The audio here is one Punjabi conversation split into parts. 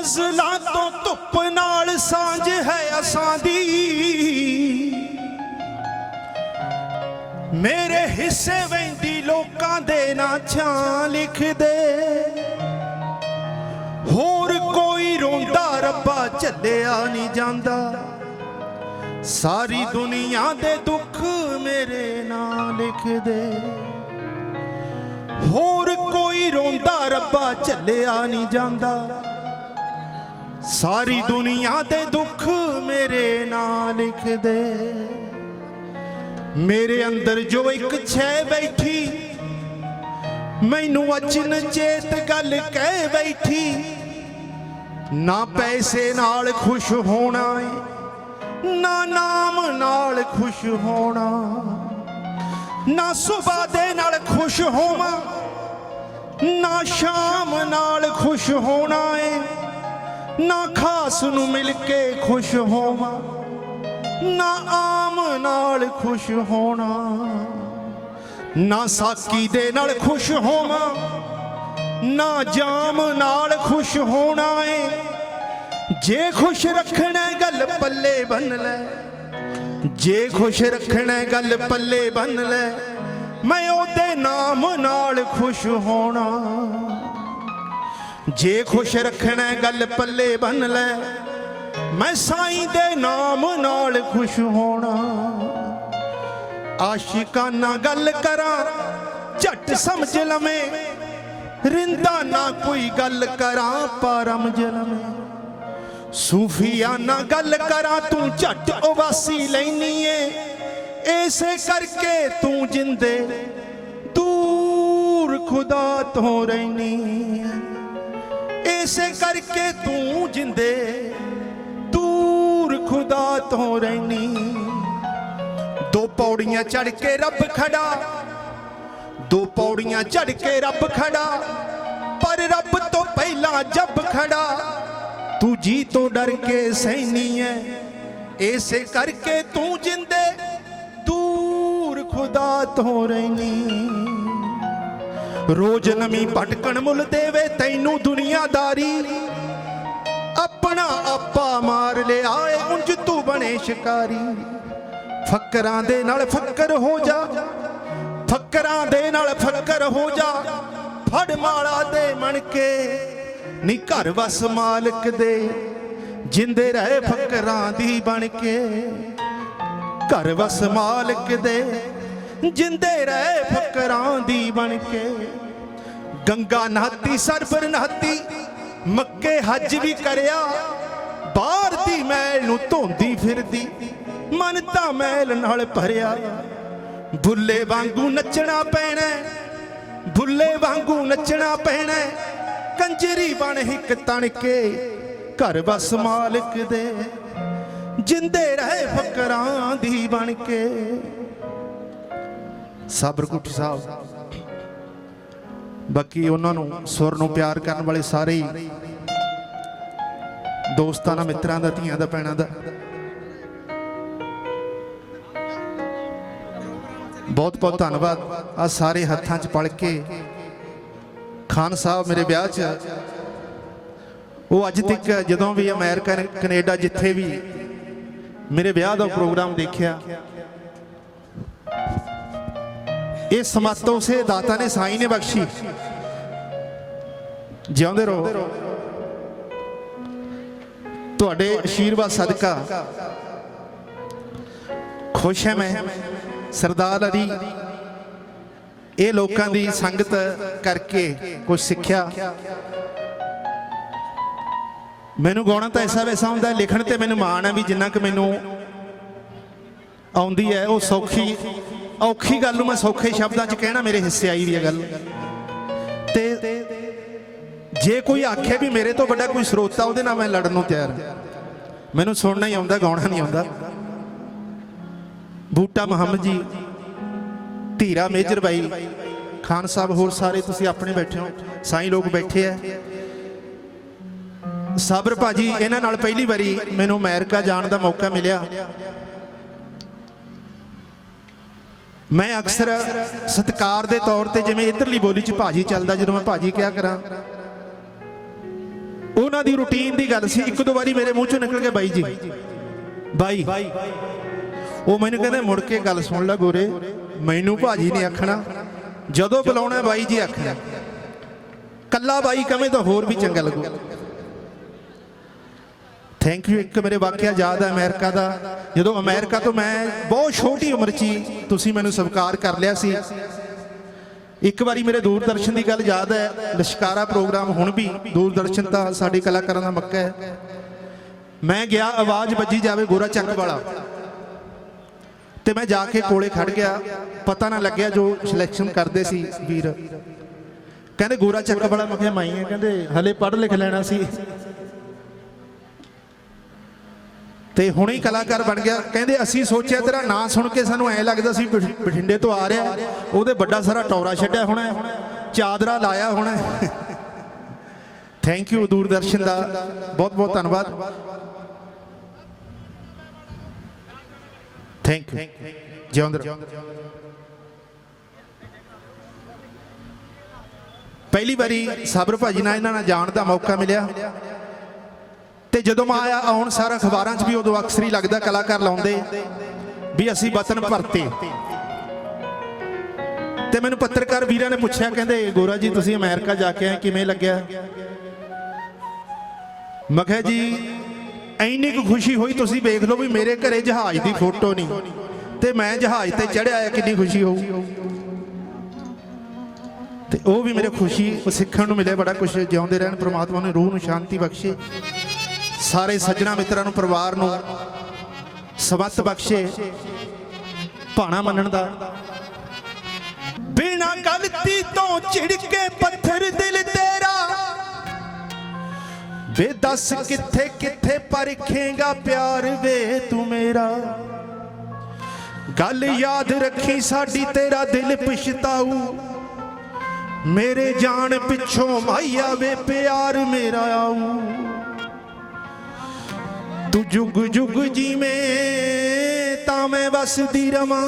ਅਜ਼ਲਾਂ ਤੋਂ ਧੁੱਪ ਨਾਲ ਸਾਂਝ ਹੈ ਅਸਾਂ ਦੀ। ਮੇਰੇ ਹਿੱਸੇ ਵੈਂਦੀ ਲੋਕਾਂ ਦੇ ਨਾ ਛਾਂ ਲਿਖਦੇ। ਹੋਰ ਕੋਈ ਰੋਂਦਾ ਰੱਬਾ ਝੱਲਿਆ ਨਹੀਂ ਜਾਂਦਾ। ਸਾਰੀ ਦੁਨੀਆ ਦੇ ਦੁੱਖ ਮੇਰੇ ਨਾਲ ਲਿਖਦੇ। ਹੋਰ ਕੋਈ ਰੋਂਦਾ ਰੱਬਾ ਝੱਲਿਆ ਨਹੀਂ ਜਾਂਦਾ। ਸਾਰੀ ਦੁਨੀਆ ਦੇ ਦੁੱਖ ਮੇਰੇ ਨਾਲ ਲਿਖਦੇ ਮੇਰੇ ਅੰਦਰ ਜੋ ਇੱਕ ਛੇ ਬੈਠੀ, ਮੈਨੂੰ ਅਚਨ ਚੇਤ ਗੱਲ ਕਹਿ ਬੈਠੀ। ਨਾ ਪੈਸੇ ਨਾਲ ਖੁਸ਼ ਹੋਣਾ ਏ, ਨਾ ਨਾਮ ਨਾਲ ਖੁਸ਼ ਹੋਣਾ। ਨਾ ਸੁਬਾ ਦੇ ਨਾਲ ਖੁਸ਼ ਹੋਵਾਂ, ਨਾ ਸ਼ਾਮ ਨਾਲ ਖੁਸ਼ ਹੋਣਾ ਏ। ਨਾ ਖਾਸ ਨੂੰ ਮਿਲ ਕੇ ਖੁਸ਼ ਹੋਵਾਂ, ਨਾ ਆਮ ਨਾਲ ਖੁਸ਼ ਹੋਣਾ, ਨਾ ਸਾਕੀ ਦੇ ਨਾਲ ਖੁਸ਼ ਹੋਵਾਂ, ਨਾ ਜਾਮ ਨਾਲ ਖੁਸ਼ ਹੋਣਾ ਏ। ਜੇ ਖੁਸ਼ ਰੱਖਣਾ ਗੱਲ ਪੱਲੇ ਬੰਨ ਲੈ। ਜੇ ਖੁਸ਼ ਰੱਖਣਾ ਗੱਲ ਪੱਲੇ ਬੰਨ ਲੈ। ਮੈਂ ਉਹਦੇ ਨਾਮ ਨਾਲ ਖੁਸ਼ ਹੋਣਾ। ਜੇ ਖੁਸ਼ ਰੱਖਣਾ ਗੱਲ ਪੱਲੇ ਬੰਨ ਲੈ। ਮੈਂ ਸਾਈਂ ਦੇ ਨਾਮ ਨਾਲ ਖੁਸ਼ ਹੋਣਾ। ਆਸ਼ਿਕਾਂ ਗੱਲ ਕਰਾਂ, ਝੱਟ ਸਮਝ ਲਵੇਂ। ਰਿੰਦਾ ਨਾ ਕੋਈ ਗੱਲ ਕਰਾਂ ਪਰਮ ਜਲਵੇਂ ਸੂਫੀਆਂ ਨਾਲ ਗੱਲ ਕਰਾਂ, ਤੂੰ ਝੱਟ ਉਵਾਸੀ ਲੈਨੀ ਏ। ਐਸੇ ਕਰਕੇ ਤੂੰ ਜਿੰਦੇ ਦੂਰ ਖੁਦਾ ਤੋਂ ਰਹਿਨੀ ਇਸੇ ਕਰਕੇ ਤੂੰ ਜਿੰਦੇ ਦੂਰ ਖੁਦਾ ਤੋਂ ਰਹਿਨੀ। ਦੋ ਪੌੜੀਆਂ ਚੜ ਕੇ ਰੱਬ ਖੜਾ, ਦੋ ਪੌੜੀਆਂ ਚੜ ਕੇ ਰੱਬ ਖੜਾ, ਪਰ ਰੱਬ ਤੋਂ ਪਹਿਲਾਂ ਜੱਬ ਖੜਾ। ਤੂੰ ਜੀ ਤੋਂ ਡਰ ਕੇ ਸੈਨੀ ਐ, ਇਸੇ ਕਰਕੇ ਤੂੰ ਜਿੰਦੇ ਦੂਰ ਖੁਦਾ ਤੋਂ ਰਹਿਨੀ। ਰੋਜ਼ ਨਵੀਂ ਭਟਕਣ ਮੁੱਲ ਦੇਵੇ ਤੈਨੂੰ ਦੁਨੀਆਦਾਰੀ। ਆਪਣਾ ਆਪਾ ਮਾਰ ਲਿਆ ਏ ਉਂਝ ਤੂੰ ਬਣੇ ਸ਼ਿਕਾਰੀ। ਫੱਕਰਾਂ ਦੇ ਨਾਲ ਫੱਕਰ ਹੋ ਜਾ, ਫੱਕਰਾਂ ਦੇ ਨਾਲ ਫੱਕਰ ਹੋ ਜਾ। ਫੜ ਮਾਲਾ ਦੇ ਮਣ ਕੇ ਨੀ ਘਰ ਵਸ ਮਾਲਕ ਦੇ। ਜਿੰਦੇ ਰਹੇ ਫੱਕਰਾਂ ਦੀ ਬਣ ਕੇ ਘਰ ਵਸ ਮਾਲਕ ਦੇ। ਜਿੰਦੇ ਰਹੇ ਫੱਕਰਾਂ ਦੀ ਬਣ ਕੇ। ਗੰਗਾ ਨਹਾਤੀ, ਸਰਬਰ ਨਹਾਤੀ, ਮੱਕੇ ਹੱਜ ਵੀ ਕਰਿਆ। ਬਾਹਰ ਦੀ ਮੈਲ ਨੂੰ ਧੋਂਦੀ ਫਿਰਦੀ, ਮਨ ਤਾਂ ਮੈਲ ਨਾਲ ਭਰਿਆ। ਬੁੱਲੇ ਵਾਂਗੂ ਨੱਚਣਾ ਪੈਣਾ ਬੁੱਲੇ ਵਾਂਗੂ ਨੱਚਣਾ ਪੈਣਾ। ਕੰਜਰੀ ਬਣ ਇੱਕ ਤਣ ਕੇ ਘਰ ਬਸ ਮਾਲਕ ਦੇ। ਜਿੰਦੇ ਰਹੇ ਫਕਰਾਂ ਦੀ ਬਣ ਕੇ। ਸਾਬਰਕੁੱਟ ਸਾਹਿਬ ਬਾਕੀ ਉਹਨਾਂ ਨੂੰ ਸੁਰ ਨੂੰ ਪਿਆਰ ਕਰਨ ਵਾਲੇ ਸਾਰੇ ਹੀ ਦੋਸਤਾਂ ਦਾ ਮਿੱਤਰਾਂ ਦਾ, ਧੀਆਂ ਦਾ, ਭੈਣਾਂ ਦਾ। ਬਹੁਤ ਬਹੁਤ ਧੰਨਵਾਦ ਆ ਸਾਰੇ ਹੱਥਾਂ 'ਚ ਪੜ ਕੇ। ਖਾਨ ਸਾਹਿਬ ਮੇਰੇ ਵਿਆਹ 'ਚ, ਉਹ ਅੱਜ ਤੱਕ ਜਦੋਂ ਵੀ ਅਮਰੀਕਾ ਕੈਨੇਡਾ ਜਿੱਥੇ ਵੀ ਮੇਰੇ ਵਿਆਹ ਦਾ ਪ੍ਰੋਗਰਾਮ ਦੇਖਿਆ ਇਹ ਸਮੱਤ ਉਸੇ ਦਾਤਾ ਨੇ ਸਾਈ ਨੇ ਬਖਸ਼ੀ। ਜਿਉਂਦੇ ਰਹੋ। ਤੁਹਾਡੇ ਆਸ਼ੀਰਵਾਦ ਸਦਕਾ ਖੁਸ਼ ਹਾਂ ਮੈਂ। ਸਰਦਾਰ ਅਲੀ, ਇਹ ਲੋਕਾਂ ਦੀ ਸੰਗਤ ਕਰਕੇ ਕੁਝ ਸਿੱਖਿਆ। ਮੈਨੂੰ ਗਾਉਣਾ ਤਾਂ ਐਸਾ ਵੈਸਾ ਹੁੰਦਾ, ਲਿਖਣ ਤੇ ਮੈਨੂੰ ਮਾਣ ਹੈ ਵੀ ਜਿੰਨਾ ਕਿ ਮੈਨੂੰ ਆਉਂਦੀ ਹੈ, ਉਹ ਸੌਖੀ ਔਖੀ ਗੱਲ ਨੂੰ ਮੈਂ ਸੌਖੇ ਸ਼ਬਦਾਂ 'ਚ ਕਹਿਣਾ ਮੇਰੇ ਹਿੱਸੇ ਆਈ ਵੀ ਹੈ ਗੱਲ। ਤੇ ਜੇ ਕੋਈ ਆਖੇ ਵੀ ਮੇਰੇ ਤੋਂ ਵੱਡਾ ਕੋਈ ਸਰੋਤਾ ਉਹਦੇ ਨਾਲ ਮੈਂ ਲੜਨ ਨੂੰ ਤਿਆਰ ਮੈਨੂੰ ਸੁਣਨਾ ਹੀ ਆਉਂਦਾ, ਗਾਉਣਾ ਨਹੀਂ ਆਉਂਦਾ। ਬੂਟਾ ਮੁਹੰਮਦ ਜੀ, ਧੀਰਾ ਮੇਜਰ ਬਾਈ, ਖਾਨ ਸਾਹਿਬ ਹੋਰ ਸਾਰੇ ਤੁਸੀਂ ਆਪਣੇ ਬੈਠੇ ਹੋ, ਸਾਈਂ ਲੋਕ ਬੈਠੇ ਆ। ਸਾਬਰ ਭਾਜੀ, ਇਹਨਾਂ ਨਾਲ ਪਹਿਲੀ ਵਾਰੀ ਮੈਨੂੰ ਅਮਰੀਕਾ ਜਾਣ ਦਾ ਮੌਕਾ ਮਿਲਿਆ। ਮੈਂ ਅਕਸਰ ਸਤਕਾਰ ਦੇ ਤੌਰ ਤੇ ਜਿਵੇਂ ਇਧਰਲੀ ਬੋਲੀ ਚ ਭਾਜੀ ਚੱਲਦਾ, ਜਦੋਂ ਮੈਂ ਭਾਜੀ ਕਿਹਾ ਕਰਾਂ, ਉਹਨਾਂ ਦੀ ਰੁਟੀਨ ਦੀ ਗੱਲ ਸੀ, ਇੱਕ ਦੋ ਵਾਰੀ ਮੇਰੇ ਮੂੰਹ ਚੋਂ ਨਿਕਲ ਗਿਆ ਬਾਈ ਜੀ। ਬਾਈ, ਉਹ ਮੈਨੂੰ ਕਹਿੰਦੇ, ਮੁੜ ਕੇ ਗੱਲ ਸੁਣ ਲੈ ਗੋਰੇ, ਮੈਨੂੰ ਭਾਜੀ ਨੇ ਆਖਣਾ, ਜਦੋਂ ਬੁਲਾਉਣਾ ਬਾਈ ਜੀ ਆਖਣਾ। ਕੱਲਾ ਬਾਈ ਕਵੇਂ ਤਾਂ ਹੋਰ ਵੀ ਚੰਗਾ ਲੱਗੂ। ਥੈਂਕ ਯੂ ਇੱਕ ਮੇਰੇ ਵਾਕਿਆ ਯਾਦ ਹੈ ਅਮਰੀਕਾ ਦਾ। ਜਦੋਂ ਅਮਰੀਕਾ ਤੋਂ ਮੈਂ ਬਹੁਤ ਛੋਟੀ ਉਮਰ 'ਚ ਹੀ ਤੁਸੀਂ ਮੈਨੂੰ ਸਵੀਕਾਰ ਕਰ ਲਿਆ ਸੀ। ਇੱਕ ਵਾਰੀ ਮੇਰੇ ਦੂਰਦਰਸ਼ਨ ਦੀ ਗੱਲ ਯਾਦ ਹੈ, ਲਸ਼ਕਾਰਾ ਪ੍ਰੋਗਰਾਮ ਹੁਣ ਵੀ ਦੂਰਦਰਸ਼ਨ ਤਾਂ ਸਾਡੇ ਕਲਾਕਾਰਾਂ ਦਾ ਮੱਕਾ ਹੈ। ਮੈਂ ਗਿਆ, ਆਵਾਜ਼ ਵੱਜੀ ਜਾਵੇ ਗੋਰਾ ਚੱਕ ਵਾਲਾ। ਤੇ ਮੈਂ ਜਾ ਕੇ ਕੋਲੇ ਖੜ ਗਿਆ। ਪਤਾ ਨਾ ਲੱਗਿਆ ਜੋ ਸਿਲੈਕਸ਼ਨ ਕਰਦੇ ਸੀ ਵੀਰ। ਕਹਿੰਦੇ ਗੋਰਾ ਚੱਕ ਵਾਲਾ, ਮੈਂ ਕਿਹਾ ਮਾਈ ਹੈ, ਕਹਿੰਦੇ ਹਲੇ ਪੜ੍ਹ ਲਿਖ ਲੈਣਾ ਸੀ। ਤੇ ਹੁਣੇ ਹੀ ਕਲਾਕਾਰ ਬਣ ਗਿਆ। ਕਹਿੰਦੇ, ਅਸੀਂ ਸੋਚਿਆ ਤੇਰਾ ਨਾਂ ਸੁਣ ਕੇ ਸਾਨੂੰ ਐ ਲੱਗਦਾ ਸੀ ਬਠ- ਬਠਿੰਡੇ ਤੋਂ ਆ ਰਿਹਾ। ਉਹਦੇ ਵੱਡਾ ਸਾਰਾ ਟੌਰਾ ਛੱਡਿਆ ਹੋਣਾ ਚਾਦਰਾ ਲਾਇਆ ਹੋਣਾ ਥੈਂਕ ਯੂ ਦੂਰਦਰਸ਼ਨ ਦਾ। ਬਹੁਤ ਬਹੁਤ ਧੰਨਵਾਦ। ਥੈਂਕ ਯੂ ਜਿਉਂਦਰ ਪਹਿਲੀ ਵਾਰੀ ਸਾਬਰ ਭਾਜੀ ਨਾਲ ਇਹਨਾਂ ਨਾਲ ਜਾਣ ਦਾ ਮੌਕਾ ਮਿਲਿਆ। ਤੇ ਜਦੋਂ ਮੈਂ ਆਇਆ ਆਉਣ ਸਾਰਾ ਅਖਬਾਰਾਂ 'ਚ ਵੀ ਉਦੋਂ ਅਕਸਰ ਹੀ ਲੱਗਦਾ ਕਲਾਕਾਰ ਲਾਉਂਦੇ ਵੀ ਅਸੀਂ ਵਤਨ ਭਰਤੇ। ਤੇ ਮੈਨੂੰ ਪੱਤਰਕਾਰ ਵੀਰਾਂ ਨੇ ਪੁੱਛਿਆ, ਕਹਿੰਦੇ, ਗੋਰਾ ਜੀ, ਤੁਸੀਂ ਅਮਰੀਕਾ ਜਾ ਕੇ ਆਏ, ਕਿਵੇਂ ਲੱਗਿਆ? ਮੈਂ ਕਿਹਾ, ਜੀ, ਇੰਨੀ ਕੁ ਖੁਸ਼ੀ ਹੋਈ, ਤੁਸੀਂ ਵੇਖ ਲਓ ਵੀ ਮੇਰੇ ਘਰੇ ਜਹਾਜ਼ ਦੀ ਫੋਟੋ ਨਹੀਂ। ਤੇ ਮੈਂ ਜਹਾਜ਼ ਤੇ ਚੜਿਆ ਆ ਕਿੰਨੀ ਖੁਸ਼ੀ ਹੋਊ? ਤੇ ਉਹ ਵੀ ਮੇਰੇ ਖੁਸ਼ੀ ਸਿੱਖਣ ਨੂੰ ਮਿਲਿਆ, ਬੜਾ ਕੁਝ ਜਿਉਂਦੇ ਰਹਿਣ, ਪ੍ਰਮਾਤਮਾ ਨੇ ਰੂਹ ਨੂੰ ਸ਼ਾਂਤੀ ਬਖਸ਼ੇ। ਸਾਰੇ ਸੱਜਣਾ ਮਿੱਤਰਾਂ ਨੂੰ ਪਰਿਵਾਰ ਨੂੰ ਸਵੱਤ ਬਖਸ਼ੇ ਭਾਣਾ ਮੰਨਣ ਦਾ। ਬਿਨਾ ਗਲਤੀ ਤੋਂ ਝਿੜਕੇ ਪੱਥਰ ਦਿਲ ਤੇਰਾ। ਵੇ ਦੱਸ ਕਿੱਥੇ ਕਿੱਥੇ ਪਰਖੇਗਾ ਪਿਆਰ ਵੇ ਤੂੰ ਮੇਰਾ। ਗੱਲ ਯਾਦ ਰੱਖੀ ਸਾਡੀ ਤੇਰਾ ਦਿਲ ਪਛਤਾਊ। ਮੇਰੇ ਜਾਨ ਪਿੱਛੋਂ ਮਾਈਆ ਵੇ ਪਿਆਰ ਮੇਰਾ ਆਊ। ਤੂੰ ਜੁਗ ਜੁਗ ਜੀਵੇਂ ਤਾਂ ਮੈਂ ਵਸਦੀ ਰਵਾਂ।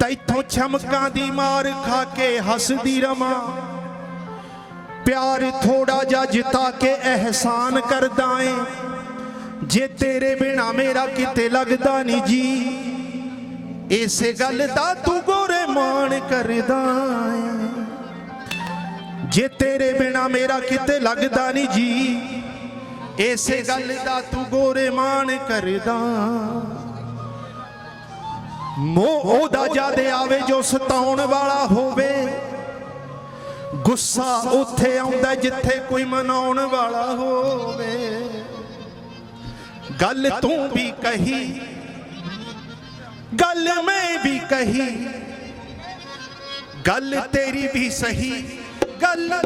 ਤੈਥੋਂ ਛਮਕਾਂ ਦੀ ਮਾਰ ਖਾ ਕੇ ਹੱਸਦੀ ਰਵਾਂ। ਪਿਆਰ ਥੋੜਾ ਜਿਹਾ ਜਿਤਾ ਕੇ ਅਹਿਸਾਨ ਕਰਦਾ ਏ। ਜੇ ਤੇਰੇ ਬਿਨਾ ਮੇਰਾ ਕਿਤੇ ਲੱਗਦਾ ਨਹੀਂ ਜੀ, ਇਸੇ ਗੱਲ ਦਾ ਤੂੰ ਗੋਰੇ ਮਾਣ ਕਰਦਾ ਏ। ਜੇ ਤੇਰੇ ਬਿਨਾ ਮੇਰਾ ਕਿਤੇ ਲੱਗਦਾ ਨਹੀਂ ਜੀ ਇਸੇ ਗੱਲ ਦਾ ਤੂੰ ਗੋਰੇ ਮਾਣ ਕਰਦਾ। ਮੋਹ ਉਹਦਾ ਜਦ ਆਵੇ ਜੋ ਸਤਾਉਣ ਵਾਲਾ ਹੋਵੇ। ਗੁੱਸਾ ਉੱਥੇ ਆਉਂਦਾ ਜਿੱਥੇ ਕੋਈ ਮਨਾਉਣ ਵਾਲਾ ਹੋਵੇ। ਗੱਲ ਤੂੰ ਵੀ ਕਹੀ, ਗੱਲ ਮੈਂ ਵੀ ਕਹੀ। ਗੱਲ ਤੇਰੀ ਵੀ ਸਹੀ, ਗੱਲ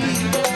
Thank you.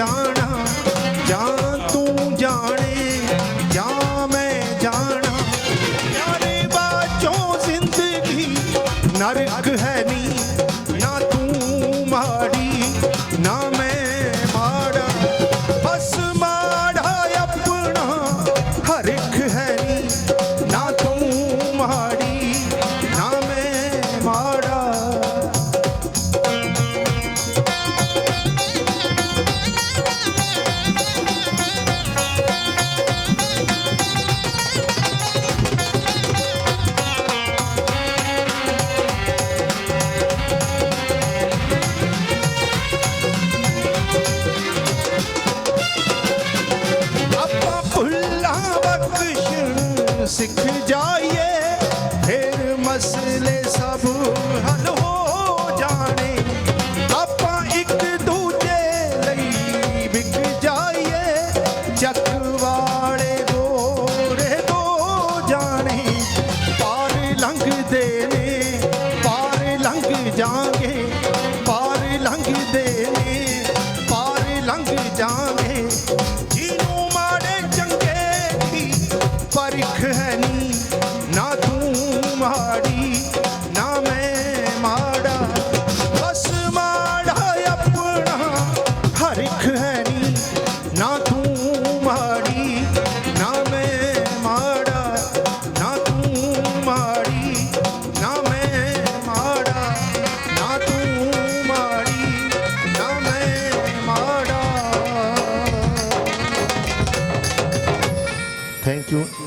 ਜਾਣਾ ਸਿੱਖ ਜਾਈਏ, ਫਿਰ ਮਸਲੇ ਸਭ ਹੱਲ ਹੋ ਜਾਣੇ। ਆਪਾਂ ਇੱਕ ਦੂਜੇ ਲਈ ਵਿਕ ਜਾਈਏ, ਚੱਕ ਵਾਲੇ ਗੋਰੇ ਦੋ ਜਾਣੇ।